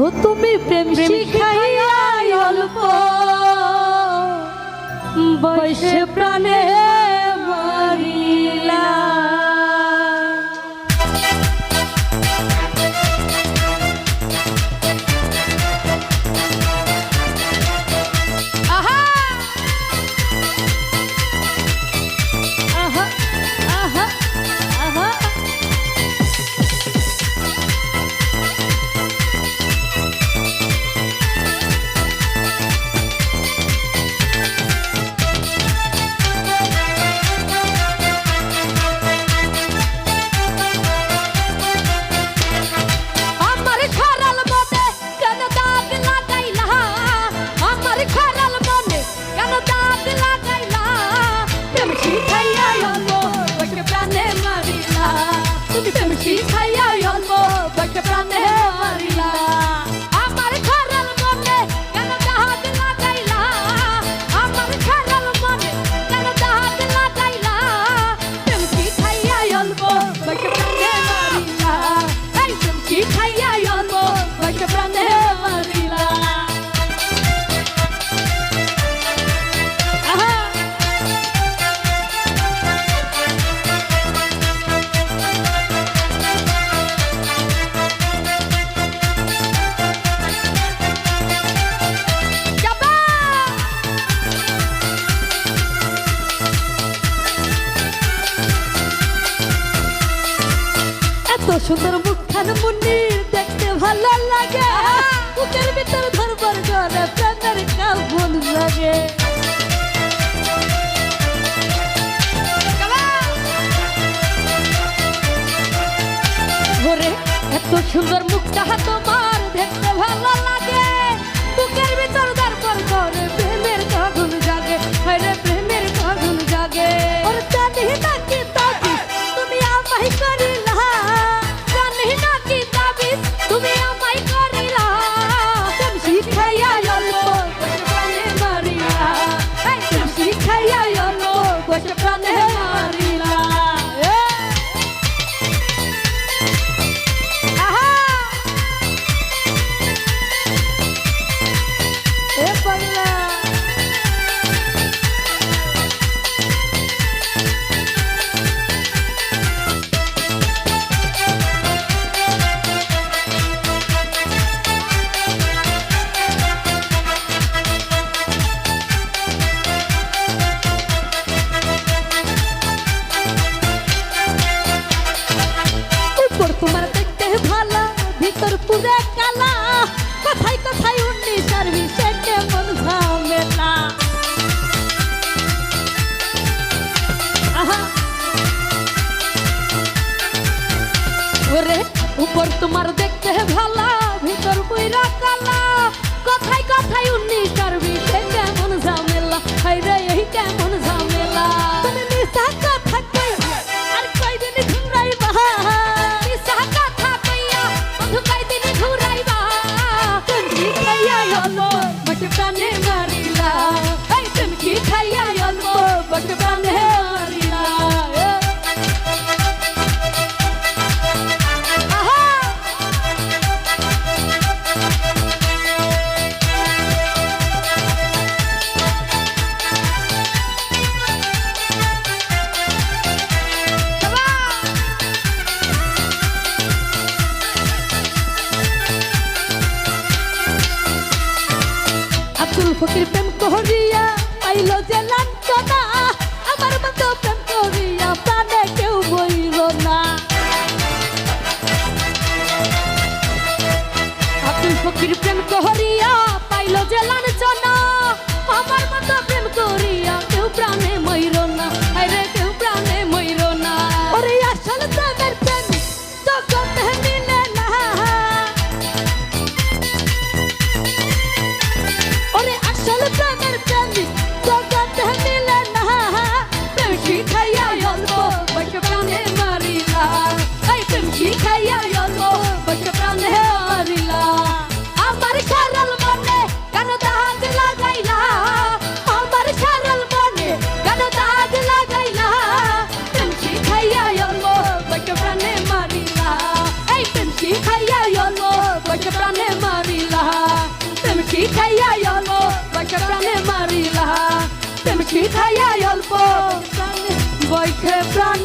ও তুমি প্রেম শিখাইয়া অল্প বৈশ্য প্রাণে সুন্দর মুখখান মুন্নির দেখতে ভালো লাগে। বুকের ভিতর ধরবার করে প্রাণের কাবুল লাগে। এত সুন্দর মুখটা তোমার, দেখতে ভালো লাগে ওরে, উপর তোমার দেখতে ভালা, ভিতর বইরা কথাই কথাই উন্নি করবি সে কেমন ঝামেলা। হাই রে এই কেমন ঝামেলা? You from you. ফকির প্রেম করিয়া পাইল যে লাঞ্চনা আমার মতো প্রেম করিয়া প্রাণে কেউ বইল না। আপনি ফকির প্রেম করিয়া শিখাইয়া অল্প। বৈঠে প্রাণে